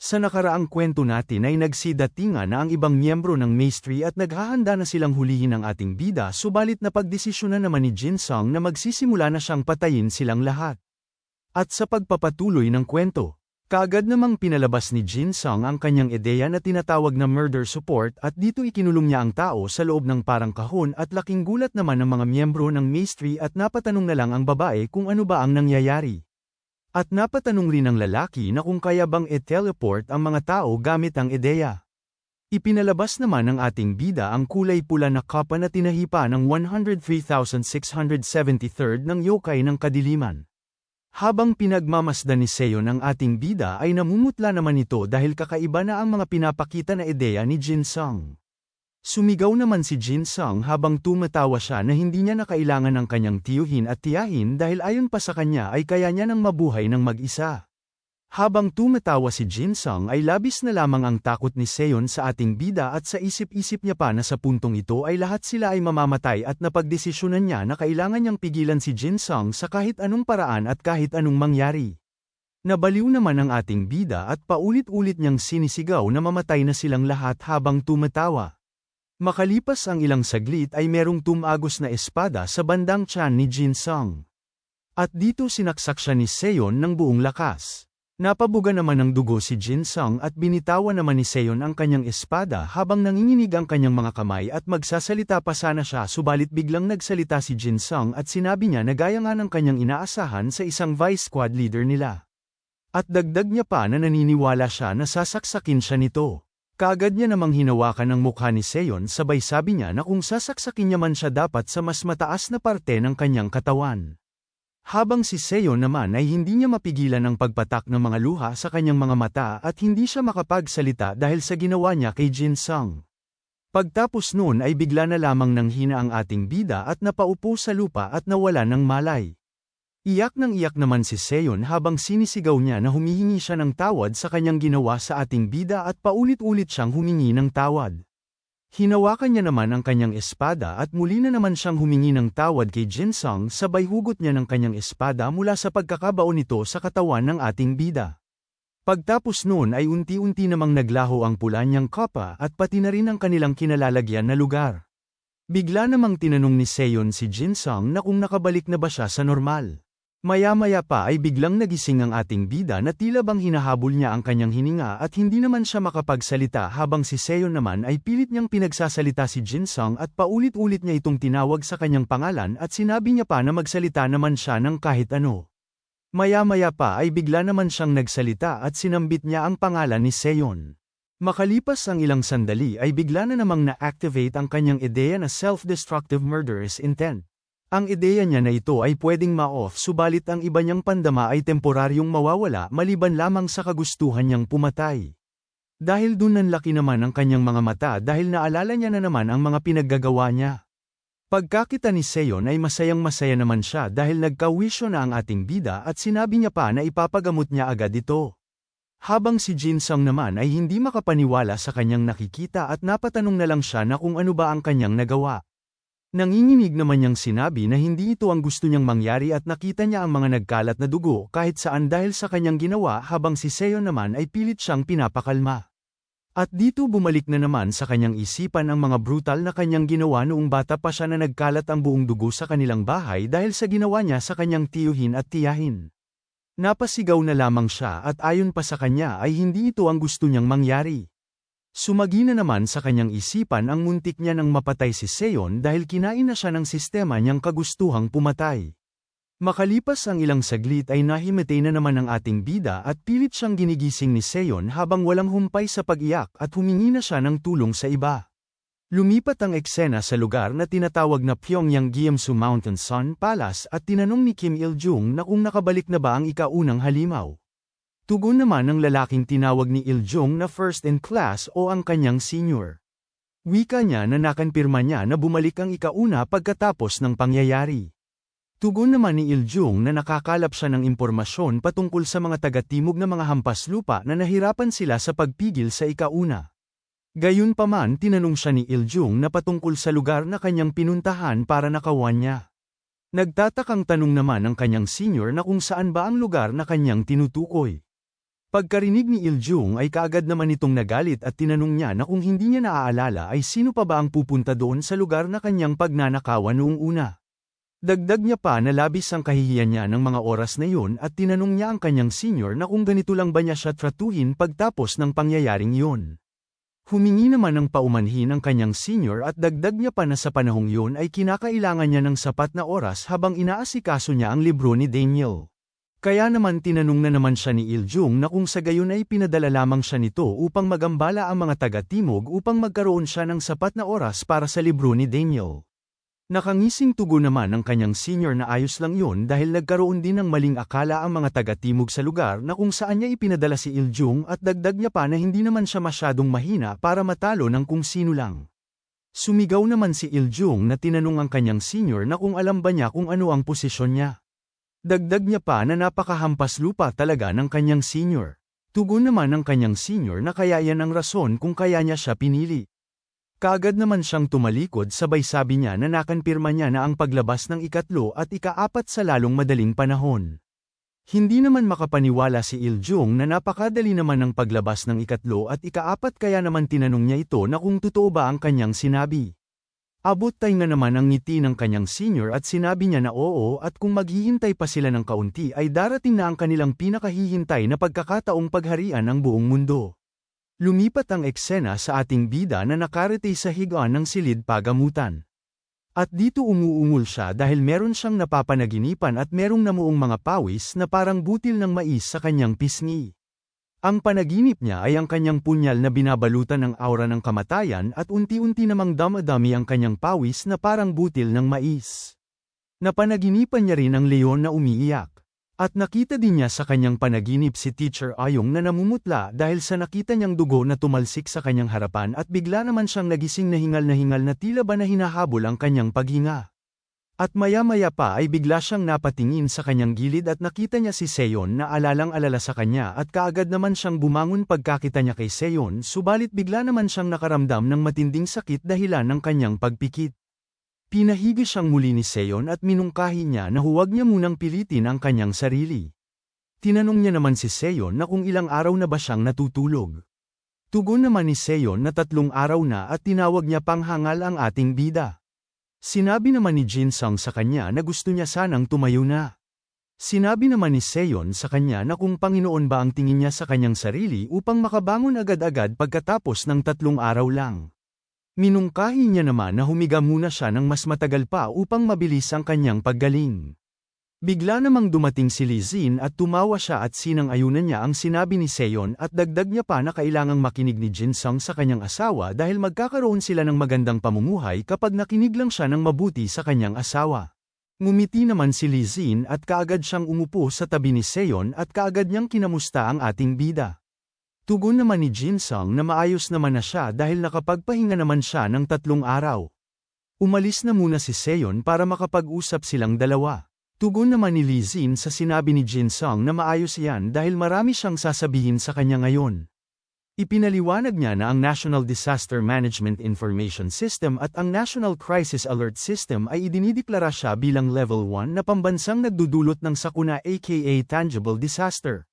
Sa nakaraang kwento natin ay nagsidatinga na ang ibang miyembro ng Maestri at naghahanda na silang hulihin ang ating bida subalit napagdesisyonan naman ni Jin Sung na magsisimula na siyang patayin silang lahat. At sa pagpapatuloy ng kwento, kaagad namang pinalabas ni Jin Sung ang kanyang ideya na tinatawag na murder support at dito ikinulong niya ang tao sa loob ng parang kahon at laking gulat naman ng mga miyembro ng Maestri at napatanong na lang ang babae kung ano ba ang nangyayari. At napatanong rin ng lalaki na kung kaya bang e-teleport ang mga tao gamit ang ideya. Ipinalabas naman ng ating bida ang kulay pula na kapa na tinahipa ng 103,673 ng yokai ng kadiliman. Habang pinagmamasdan ni Seo ng ating bida ay namumutla naman ito dahil kakaiba na ang mga pinapakita na ideya ni Jin Sung. Sumigaw naman si Jin Sung habang tumatawa siya na hindi niya na kailangan ng kanyang tiyuhin at tiyahin dahil ayon pa sa kanya ay kaya niya nang mabuhay ng mag-isa. Habang tumatawa si Jin Sung ay labis na lamang ang takot ni Seon sa ating bida at sa isip-isip niya pa na sa puntong ito ay lahat sila ay mamamatay at napagdesisyonan niya na kailangan niyang pigilan si Jin Sung sa kahit anong paraan at kahit anong mangyari. Nabaliw naman ang ating bida at paulit-ulit niyang sinisigaw na mamatay na silang lahat habang tumatawa. Makalipas ang ilang saglit ay merong tumagos na espada sa bandang tiyan ni Jin Sung. At dito sinaksak siya ni Seon ng buong lakas. Napabuga naman ng dugo si Jin Sung at binitawan naman ni Seon ang kanyang espada habang nanginginig ang kanyang mga kamay at magsasalita pa sana siya subalit biglang nagsalita si Jin Sung at sinabi niya na gaya nga ng kanyang inaasahan sa isang vice squad leader nila. At dagdag niya pa na naniniwala siya na sasaksakin siya nito. Kaagad niya namang hinawakan ang mukha ni Seon sabay sabi niya na kung sasaksakin niya man siya dapat sa mas mataas na parte ng kanyang katawan. Habang si Seon naman ay hindi niya mapigilan ang pagpatak ng mga luha sa kanyang mga mata at hindi siya makapagsalita dahil sa ginawa niya kay Jin Sung. Pagtapos noon ay bigla na lamang nang hina ang ating bida at napaupo sa lupa at nawala ng malay. Iyak nang iyak naman si Seon habang sinisigaw niya na humihingi siya ng tawad sa kanyang ginawa sa ating bida at paulit-ulit siyang humingi ng tawad. Hinawakan niya naman ang kanyang espada at muli na naman siyang humingi ng tawad kay Jin Sung sabay hugot niya ng kanyang espada mula sa pagkakabaon nito sa katawan ng ating bida. Pagtapos noon ay unti-unti namang naglaho ang pula niyang kapa at pati na rin ang kanilang kinalalagyan na lugar. Bigla namang tinanong ni Seon si Jin Sung na kung nakabalik na ba siya sa normal. Maya-maya pa ay biglang nagising ang ating bida na tila bang hinahabol niya ang kanyang hininga at hindi naman siya makapagsalita habang si Seon naman ay pilit niyang pinagsasalita si Jin Sung at paulit-ulit niya itong tinawag sa kanyang pangalan at sinabi niya pa na magsalita naman siya ng kahit ano. Maya-maya pa ay bigla naman siyang nagsalita at sinambit niya ang pangalan ni Seon. Makalipas ang ilang sandali ay bigla na namang na-activate ang kanyang ideya na self-destructive murderous intent. Ang ideya niya na ito ay pwedeng ma-off subalit ang iba niyang pandama ay temporaryong mawawala maliban lamang sa kagustuhan niyang pumatay. Dahil dun nanlaki naman ang kanyang mga mata dahil naalala niya na naman ang mga pinaggagawa niya. Pagkakita ni Seon ay masayang masaya naman siya dahil nagkawisyo na ang ating bida at sinabi niya pa na ipapagamot niya agad ito. Habang si Jin Sung naman ay hindi makapaniwala sa kanyang nakikita at napatanong na lang siya na kung ano ba ang kanyang nagawa. Nanginginig naman niyang sinabi na hindi ito ang gusto niyang mangyari at nakita niya ang mga nagkalat na dugo kahit saan dahil sa kanyang ginawa habang si Seo naman ay pilit siyang pinapakalma. At dito bumalik na naman sa kanyang isipan ang mga brutal na kanyang ginawa noong bata pa siya na nagkalat ang buong dugo sa kanilang bahay dahil sa ginawa niya sa kanyang tiyuhin at tiyahin. Napasigaw na lamang siya at ayon pa sa kanya ay hindi ito ang gusto niyang mangyari. Sumagi na naman sa kanyang isipan ang muntik niya nang mapatay si Seon dahil kinain na siya ng sistema niyang kagustuhang pumatay. Makalipas ang ilang saglit ay nahimatay na naman ang ating bida at pilit siyang ginigising ni Seon habang walang humpay sa pag-iyak at humingi na siya ng tulong sa iba. Lumipat ang eksena sa lugar na tinatawag na Pyongyang Gyeomsu Mountain Sun Palace at tinanong ni Kim Il-jung na kung nakabalik na ba ang ikaunang halimaw. Tugon naman ng lalaking tinawag ni Iljong na first in class o ang kanyang senior. Wika niya na nakanpirma niya na bumalik ang ikauna pagkatapos ng pangyayari. Tugon naman ni Iljong na nakakalap siya ng impormasyon patungkol sa mga taga-timog na mga hampas lupa na nahirapan sila sa pagpigil sa ikauna. Gayunpaman tinanong siya ni Iljong na patungkol sa lugar na kanyang pinuntahan para nakawan niya. Nagtatakang tanong naman ng kanyang senior na kung saan ba ang lugar na kanyang tinutukoy. Pagkarinig ni Iljung ay kaagad naman itong nagalit at tinanong niya na kung hindi niya naaalala ay sino pa ba ang pupunta doon sa lugar na kanyang pagnanakawan noong una. Dagdag niya pa na labis ang kahihiyan niya ng mga oras na yun at tinanong niya ang kanyang senior na kung ganito lang ba niya siya tratuhin pagtapos ng pangyayaring yun. Humingi naman ng paumanhin ang kanyang senior at dagdag niya pa na sa panahong yun ay kinakailangan niya ng sapat na oras habang inaasikaso niya ang libro ni Daniel. Kaya naman tinanong na naman siya ni Iljung na kung sa gayon ay pinadala lamang siya nito upang magambala ang mga taga-timog upang magkaroon siya ng sapat na oras para sa libro ni Daniel. Nakangising tugo naman ng kanyang senior na ayos lang yun dahil nagkaroon din ng maling akala ang mga taga-timog sa lugar na kung saan niya ipinadala si Iljung at dagdag niya pa na hindi naman siya masyadong mahina para matalo ng kung sino lang. Sumigaw naman si Iljung na tinanong ang kanyang senior na kung alam ba niya kung ano ang posisyon niya. Dagdag niya pa na napakahampas lupa talaga ng kanyang senior. Tugon naman ng kanyang senior na kaya yan ang rason kung kaya niya siya pinili. Kaagad naman siyang tumalikod sabay sabi niya na nakanpirma niya na ang paglabas ng ikatlo at ikaapat sa lalong madaling panahon. Hindi naman makapaniwala si Iljung na napakadali naman ng paglabas ng ikatlo at ikaapat kaya naman tinanong niya ito na kung totoo ba ang kanyang sinabi. Abot tay nga naman ang ngiti ng kanyang senior at sinabi niya na oo at kung maghihintay pa sila ng kaunti ay darating na ang kanilang pinakahihintay na pagkakataong pagharian ng buong mundo. Lumipat ang eksena sa ating bida na nakarete sa higaan ng silid pagamutan. At dito umuungol siya dahil meron siyang napapanaginipan at merong namuong mga pawis na parang butil ng mais sa kanyang pisngi. Ang panaginip niya ay ang kanyang punyal na binabalutan ng aura ng kamatayan at unti-unti namang damadami ang kanyang pawis na parang butil ng mais. Napanaginipan niya rin ang leon na umiiyak. At nakita din niya sa kanyang panaginip si Teacher Ayong na namumutla dahil sa nakita niyang dugo na tumalsik sa kanyang harapan at bigla naman siyang nagising na hingal na hingal na tila ba na hinahabol ang kanyang paghinga. At maya-maya pa ay bigla siyang napatingin sa kanyang gilid at nakita niya si Seon na alalang-alala sa kanya at kaagad naman siyang bumangon pagkakita niya kay Seon subalit bigla naman siyang nakaramdam ng matinding sakit dahilan ng kanyang pagpikit. Pinahigi siyang muli ni Seon at minungkahi niya na huwag niya munang pilitin ang kanyang sarili. Tinanong niya naman si Seon na kung ilang araw na ba siyang natutulog. Tugon naman ni Seon na tatlong araw na at tinawag niya panghangal ang ating bida. Sinabi naman ni Jin Sung sa kanya na gusto niya sanang tumayo na. Sinabi naman ni Seon sa kanya na kung Panginoon ba ang tingin niya sa kanyang sarili upang makabangon agad-agad pagkatapos ng tatlong araw lang. Minungkahi niya naman na humiga muna siya ng mas matagal pa upang mabilis ang kanyang paggaling. Bigla namang dumating si Lizin at tumawa siya at sinang-ayunan niya ang sinabi ni Seon at dagdag niya pa na kailangang makinig ni Jin Sung sa kanyang asawa dahil magkakaroon sila ng magandang pamumuhay kapag nakinig lang siya ng mabuti sa kanyang asawa. Ngumiti naman si Lizin at kaagad siyang umupo sa tabi ni Seon at kaagad niyang kinamusta ang ating bida. Tugon naman ni Jin Sung na maayos naman na siya dahil nakapagpahinga naman siya ng tatlong araw. Umalis na muna si Seon para makapag-usap silang dalawa. Tugon naman ni Li Xin sa sinabi ni Jin Sung na maayos yan dahil marami siyang sasabihin sa kanya ngayon. Ipinaliwanag niya na ang National Disaster Management Information System at ang National Crisis Alert System ay idinideklara siya bilang Level 1 na pambansang nagdudulot ng sakuna aka tangible disaster.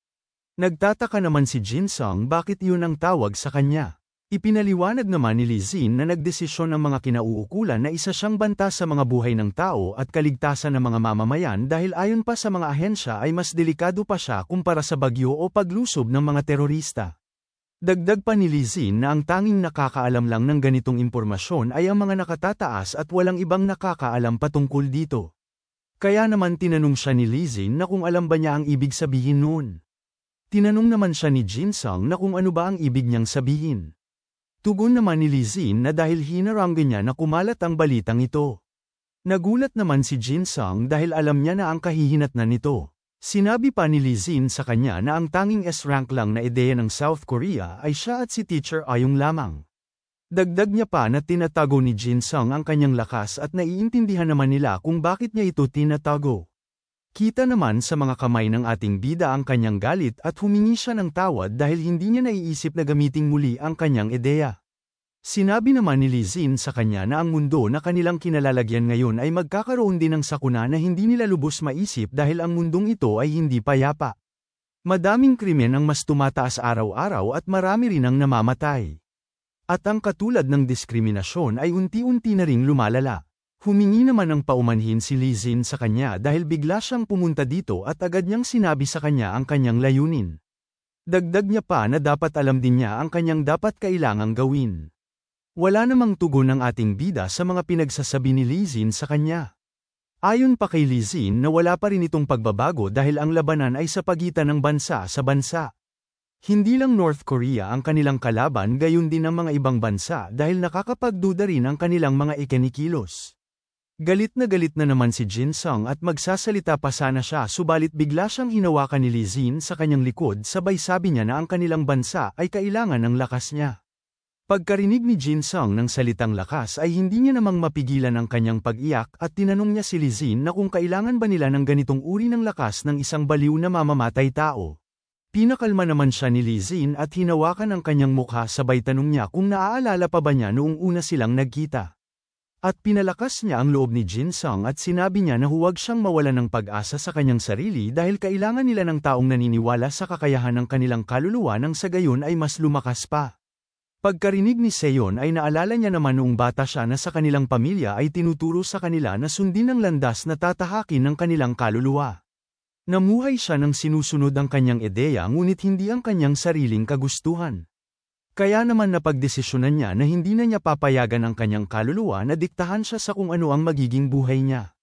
Nagtataka naman si Jin Sung bakit yun ang tawag sa kanya. Ipinaliwanag naman ni Lizin na nagdesisyon ang mga kinauukulan na isa siyang banta sa mga buhay ng tao at kaligtasan ng mga mamamayan dahil ayon pa sa mga ahensya ay mas delikado pa siya kumpara sa bagyo o paglusob ng mga terorista. Dagdag pa ni Lizin na ang tanging nakakaalam lang ng ganitong impormasyon ay ang mga nakatataas at walang ibang nakakaalam patungkol dito. Kaya naman tinanong siya ni Lizin na kung alam ba niya ang ibig sabihin noon. Tinanong naman siya ni Jin Sung na kung ano ba ang ibig niyang sabihin. Tugon naman ni Lizin na dahil hinaranggan niya na kumalat ang balitang ito. Nagulat naman si Jin Sung dahil alam niya na ang kahihinatnan nito. Sinabi pa ni Lizin sa kanya na ang tanging S-rank lang na ideya ng South Korea ay siya at si Teacher Ayong lamang. Dagdag niya pa na tinatago ni Jin Sung ang kanyang lakas at naiintindihan naman nila kung bakit niya ito tinatago. Kita naman sa mga kamay ng ating bida ang kanyang galit at humingi siya ng tawad dahil hindi niya naiisip na gamiting muli ang kanyang ideya. Sinabi naman ni Lizin sa kanya na ang mundo na kanilang kinalalagyan ngayon ay magkakaroon din ng sakuna na hindi nila lubos maisip dahil ang mundong ito ay hindi payapa. Madaming krimen ang mas tumataas araw-araw at marami rin ang namamatay. At ang katulad ng diskriminasyon ay unti-unti na ring lumalala. Humingi naman ng paumanhin si Lizin sa kanya dahil bigla siyang pumunta dito at agad niyang sinabi sa kanya ang kanyang layunin. Dagdag niya pa na dapat alam din niya ang kanyang dapat kailangang gawin. Wala namang tugon ng ating bida sa mga pinagsasabi ni Lizin sa kanya. Ayon pa kay Lizin na wala pa rin itong pagbabago dahil ang labanan ay sa pagitan ng bansa sa bansa. Hindi lang North Korea ang kanilang kalaban gayon din ang mga ibang bansa dahil nakakapagduda rin ang kanilang mga ikinikilos. Galit na galit na naman si Jin Sung at magsasalita pa sana siya subalit bigla siyang hinawakan ni Lizin sa kanyang likod sabay sabi niya na ang kanilang bansa ay kailangan ng lakas niya. Pagkarinig ni Jin Sung ng salitang lakas ay hindi niya namang mapigilan ang kanyang pag-iyak at tinanong niya si Lizin na kung kailangan ba nila ng ganitong uri ng lakas ng isang baliw na mamamatay tao. Pinakalma naman siya ni Lizin at hinawakan ang kanyang mukha sabay tanong niya kung naaalala pa ba niya noong una silang nagkita. At pinalakas niya ang loob ni Jin Sung at sinabi niya na huwag siyang mawala ng pag-asa sa kanyang sarili dahil kailangan nila ng taong naniniwala sa kakayahan ng kanilang kaluluwa nang sa gayon ay mas lumakas pa. Pagkarinig ni Seon ay naalala niya naman noong bata siya na sa kanilang pamilya ay tinuturo sa kanila na sundin ang landas na tatahakin ng kanilang kaluluwa. Namuhay siya ng sinusunod ang kanyang ideya ngunit hindi ang kanyang sariling kagustuhan. Kaya naman napagdesisyonan niya na hindi na niya papayagan ang kanyang kaluluwa na diktahan siya sa kung ano ang magiging buhay niya.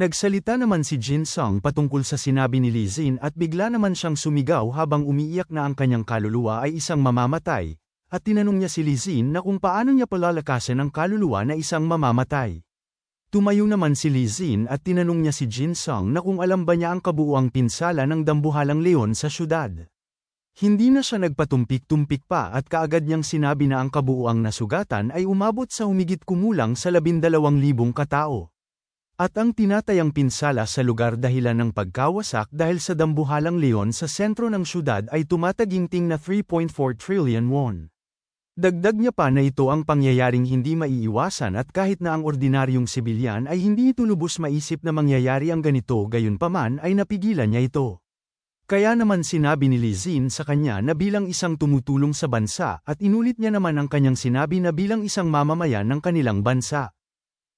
Nagsalita naman si Jin Sung patungkol sa sinabi ni Lee Zin at bigla naman siyang sumigaw habang umiiyak na ang kanyang kaluluwa ay isang mamamatay, at tinanong niya si Lizin na kung paano niya palalakasin ang kaluluwa na isang mamamatay. Tumayo naman si Lizin at tinanong niya si Jin Sung na kung alam ba niya ang kabuuang pinsala ng dambuhalang leon sa syudad. Hindi na siya nagpatumpik-tumpik pa at kaagad niyang sinabi na ang kabuuang nasugatan ay umabot sa humigit kumulang sa labindalawang libong katao. At ang tinatayang pinsala sa lugar dahilan ng pagkawasak dahil sa dambuhalang leon sa sentro ng syudad ay tumataginting na 3.4 trillion won. Dagdag niya pa na ito ang pangyayaring hindi maiiwasan at kahit na ang ordinaryong sibilyan ay hindi ito lubos maisip na mangyayari ang ganito gayunpaman ay napigilan niya ito. Kaya naman sinabi ni Lizin sa kanya na bilang isang tumutulong sa bansa at inulit niya naman ang kanyang sinabi na bilang isang mamamayan ng kanilang bansa.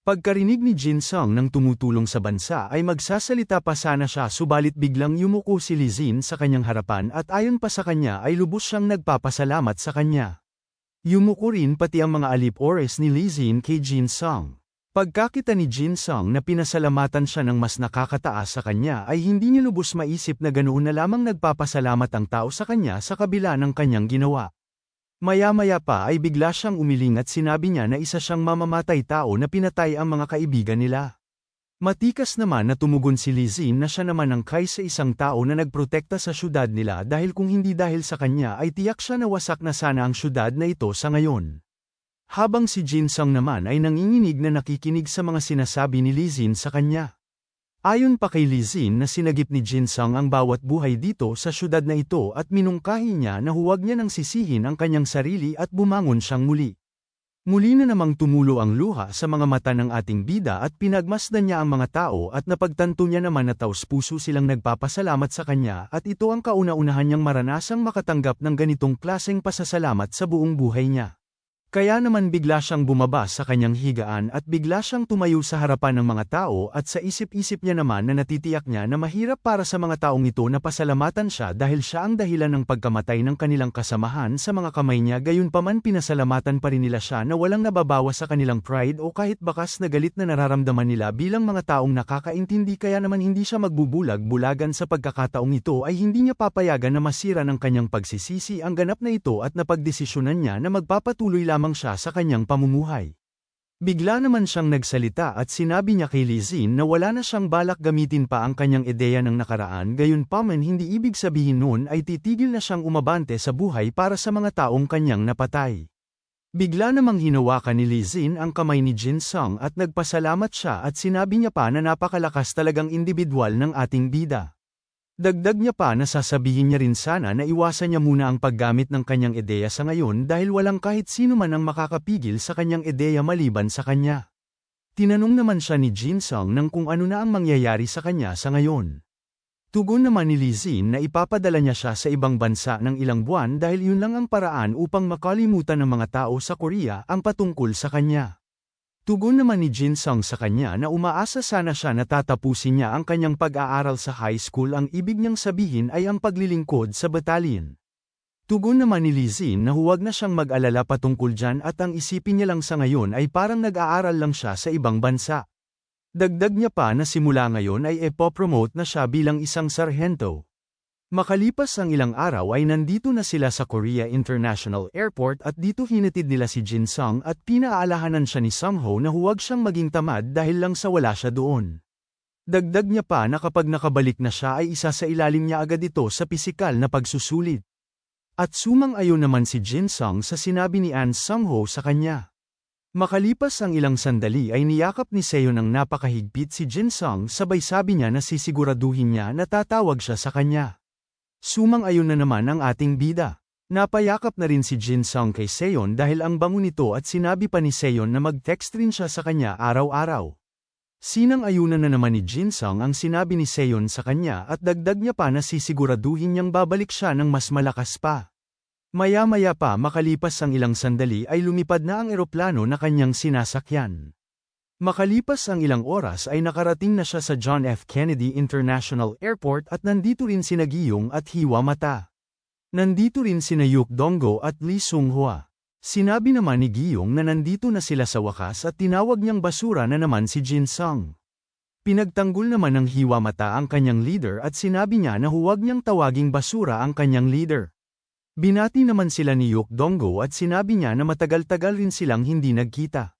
Pagkarinig ni Jin Sung ng tumutulong sa bansa ay magsasalita pa sana siya subalit biglang yumuko si Lizin sa kanyang harapan at ayon pa sa kanya ay lubos siyang nagpapasalamat sa kanya. Yumuko rin pati ang mga alip-ores ni Lizin kay Jin Sung. Pagkakita ni Jin Sung na pinasalamatan siya ng mas nakakataas sa kanya ay hindi niya lubos maisip na ganoon na lamang nagpapasalamat ang tao sa kanya sa kabila ng kanyang ginawa. Maya-maya pa ay bigla siyang umiling at sinabi niya na isa siyang mamamatay tao na pinatay ang mga kaibigan nila. Matikas naman na tumugon si Lizin na siya naman ang kay sa isang tao na nagprotekta sa syudad nila dahil kung hindi dahil sa kanya ay tiyak siya na wasak na sana ang syudad na ito sa ngayon. Habang si Jin Sung naman ay nanginginig na nakikinig sa mga sinasabi ni Lizin sa kanya. Ayon pa kay Lizin na sinagip ni Jin Sung ang bawat buhay dito sa syudad na ito at minungkahi niya na huwag niya nang sisihin ang kanyang sarili at bumangon siyang muli. Muli na namang tumulo ang luha sa mga mata ng ating bida at pinagmasdan niya ang mga tao at napagtanto niya naman na taos puso silang nagpapasalamat sa kanya at ito ang kauna-unahan niyang maranasang makatanggap ng ganitong klaseng pasasalamat sa buong buhay niya. Kaya naman bigla siyang bumaba sa kanyang higaan at bigla siyang tumayo sa harapan ng mga tao at sa isip-isip niya naman na natitiyak niya na mahirap para sa mga taong ito na pasalamatan siya dahil siya ang dahilan ng pagkamatay ng kanilang kasamahan sa mga kamay niya. Gayunpaman pinasalamatan pa rin nila siya na walang nababawa sa kanilang pride o kahit bakas na galit na nararamdaman nila bilang mga taong nakakaintindi. Kaya naman hindi siya magbubulag-bulagan sa pagkakataong ito ay hindi niya papayagan na masira ng kanyang pagsisisi ang ganap na ito at napagdesisyonan niya na magpapatuloy lamang lamang siya sa kanyang pamumuhay. Bigla naman siyang nagsalita at sinabi niya kay Lizin na wala na siyang balak gamitin pa ang kanyang ideya ng nakaraan gayon pa man hindi ibig sabihin noon ay titigil na siyang umabante sa buhay para sa mga taong kanyang napatay. Bigla namang hinawakan ni Lizin ang kamay ni Jin Sung at nagpasalamat siya at sinabi niya pa na napakalakas talagang individual ng ating bida. Dagdag niya pa na sasabihin niya rin sana na iwasan niya muna ang paggamit ng kanyang ideya sa ngayon dahil walang kahit sino man ang makakapigil sa kanyang ideya maliban sa kanya. Tinanong naman siya ni Jin Sung ng kung ano na ang mangyayari sa kanya sa ngayon. Tugon naman ni Lizine na ipapadala niya siya sa ibang bansa ng ilang buwan dahil yun lang ang paraan upang makalimutan ng mga tao sa Korea ang patungkol sa kanya. Tugon naman ni Jin Sung sa kanya na umaasa sana siya na tatapusin niya ang kanyang pag-aaral sa high school ang ibig niyang sabihin ay ang paglilingkod sa batalyon. Tugon naman ni Lizine na huwag na siyang mag-alala patungkol dyan at ang isipin niya lang sa ngayon ay parang nag-aaral lang siya sa ibang bansa. Dagdag niya pa na simula ngayon ay epopromote na siya bilang isang sarhento. Makalipas ang ilang araw ay nandito na sila sa Korea International Airport at dito hinatid nila si Jin Sung at pinaalahanan siya ni Sung Ho na huwag siyang maging tamad dahil lang sa wala siya doon. Dagdag niya pa na kapag nakabalik na siya ay isa sa ilalim niya agad ito sa pisikal na pagsusulit. At sumang-ayon naman si Jin Sung sa sinabi ni An Sung Ho sa kanya. Makalipas ang ilang sandali ay niyakap ni Seo ng napakahigpit si Jin Sung sabay sabi niya na sisiguraduhin niya na tatawag siya sa kanya. Sumang-ayon na naman ang ating bida. Napayakap na rin si Jin Sung kay Seon dahil ang bango nito at sinabi pa ni Seon na mag-text rin siya sa kanya araw-araw. Sinang-ayunan na naman ni Jin Sung ang sinabi ni Seon sa kanya at dagdag niya pa na sisiguraduhin niyang babalik siya ng mas malakas pa. Maya-maya pa makalipas ang ilang sandali ay lumipad na ang eroplano na kanyang sinasakyan. Makalipas ang ilang oras ay nakarating na siya sa John F. Kennedy International Airport at nandito rin sina Giyong at Hiwa Mata. Nandito rin sina Yuk Donggo at Lee Sung-hwa. Sinabi naman ni Giyong na nandito na sila sa wakas at tinawag niyang basura na naman si Jin Sung. Pinagtanggol naman ng Hiwa Mata ang kanyang leader at sinabi niya na huwag niyang tawaging basura ang kanyang leader. Binati naman sila ni Yok Donggo at sinabi niya na matagal-tagal rin silang hindi nagkita.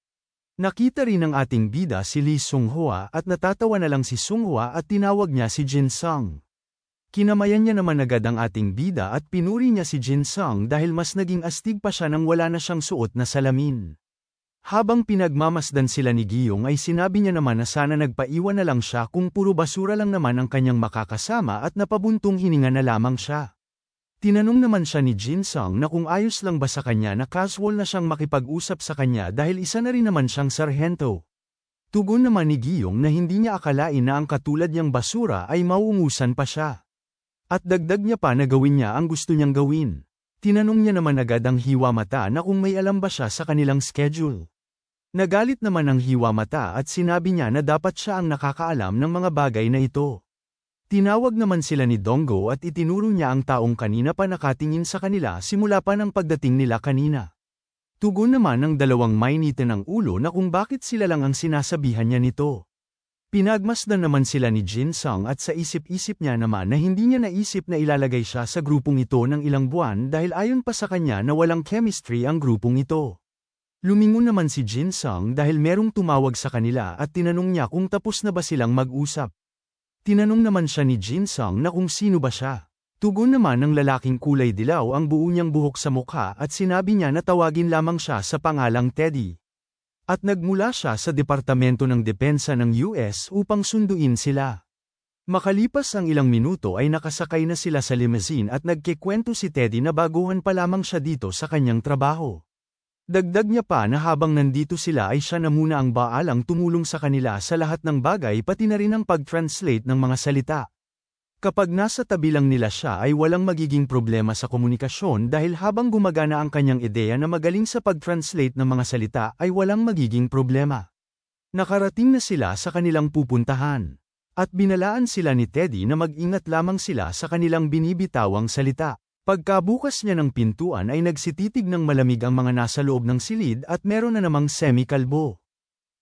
Nakita rin ng ating bida si Lee Sung-hwa at natatawa na lang si Sung-hwa at tinawag niya si Jin Sung. Kinamayan niya naman agad ang ating bida at pinuri niya si Jin Sung dahil mas naging astig pa siya nang wala na siyang suot na salamin. Habang pinagmamasdan sila ni Giyong ay sinabi niya naman na sana nagpaiwan na lang siya kung puro basura lang naman ang kanyang makakasama at napabuntong hininga na lamang siya. Tinanong naman siya ni Jin Sung na kung ayos lang ba sa kanya na casual na siyang makipag-usap sa kanya dahil isa na rin naman siyang sarhento. Tugon naman ni Giyong na hindi niya akalain na ang katulad niyang basura ay mauungusan pa siya. At dagdag niya pa na gawin niya ang gusto niyang gawin. Tinanong niya naman agad ang hiwa mata na kung may alam ba siya sa kanilang schedule. Nagalit naman ang hiwa mata at sinabi niya na dapat siya ang nakakaalam ng mga bagay na ito. Tinawag naman sila ni Donggo at itinuro niya ang taong kanina pa nakatingin sa kanila simula pa ng pagdating nila kanina. Tugon naman ng dalawang mainitin ng ulo na kung bakit sila lang ang sinasabihan niya nito. Pinagmasdan naman sila ni Jin Sung at sa isip-isip niya naman na hindi niya naisip na ilalagay siya sa grupong ito ng ilang buwan dahil ayon pa sa kanya na walang chemistry ang grupong ito. Lumingon naman si Jin Sung dahil merong tumawag sa kanila at tinanong niya kung tapos na ba silang mag-usap. Tinanong naman siya ni Jin Sung na kung sino ba siya. Tugon naman ng lalaking kulay dilaw ang buo niyang buhok sa mukha at sinabi niya na tawagin lamang siya sa pangalang Teddy. At nagmula siya sa Departamento ng Depensa ng US upang sunduin sila. Makalipas ang ilang minuto ay nakasakay na sila sa limousine at nagkikwento si Teddy na baguhan pa lamang siya dito sa kanyang trabaho. Dagdag niya pa na habang nandito sila ay siya na muna ang baalang tumulong sa kanila sa lahat ng bagay pati na rin ang pag-translate ng mga salita. Kapag nasa tabi lang nila siya ay walang magiging problema sa komunikasyon dahil habang gumagana ang kanyang ideya na magaling sa pag-translate ng mga salita ay walang magiging problema. Nakarating na sila sa kanilang pupuntahan. At binalaan sila ni Teddy na mag-ingat lamang sila sa kanilang binibitawang salita. Pagkabukas niya ng pintuan ay nagsititig ng malamig ang mga nasa loob ng silid at meron na namang semi-kalbo.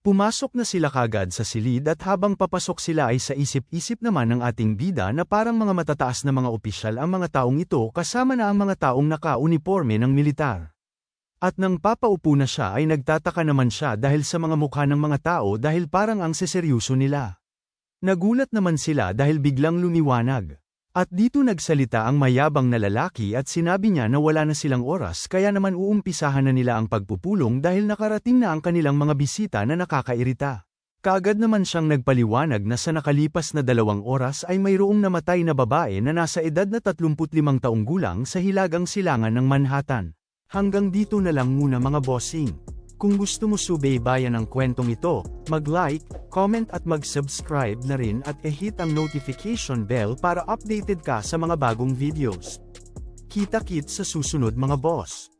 Pumasok na sila kagad sa silid at habang papasok sila ay sa isip-isip naman ng ating bida na parang mga matataas na mga opisyal ang mga taong ito kasama na ang mga taong naka-uniforme ng militar. At nang papaupo na siya ay nagtataka naman siya dahil sa mga mukha ng mga tao dahil parang ang seseryoso nila. Nagulat naman sila dahil biglang lumiwanag. At dito nagsalita ang mayabang na lalaki at sinabi niya na wala na silang oras kaya naman uumpisahan na nila ang pagpupulong dahil nakarating na ang kanilang mga bisita na nakakairita. Kaagad naman siyang nagpaliwanag na sa nakalipas na dalawang oras ay mayroong namatay na babae na nasa edad na 35 taong gulang sa hilagang silangan ng Manhattan. Hanggang dito na lang muna mga bossing. Kung gusto mo subaybayan ang kwentong ito, mag-like, comment at mag-subscribe na rin at i-hit ang notification bell para updated ka sa mga bagong videos. Kita-kit sa susunod mga boss.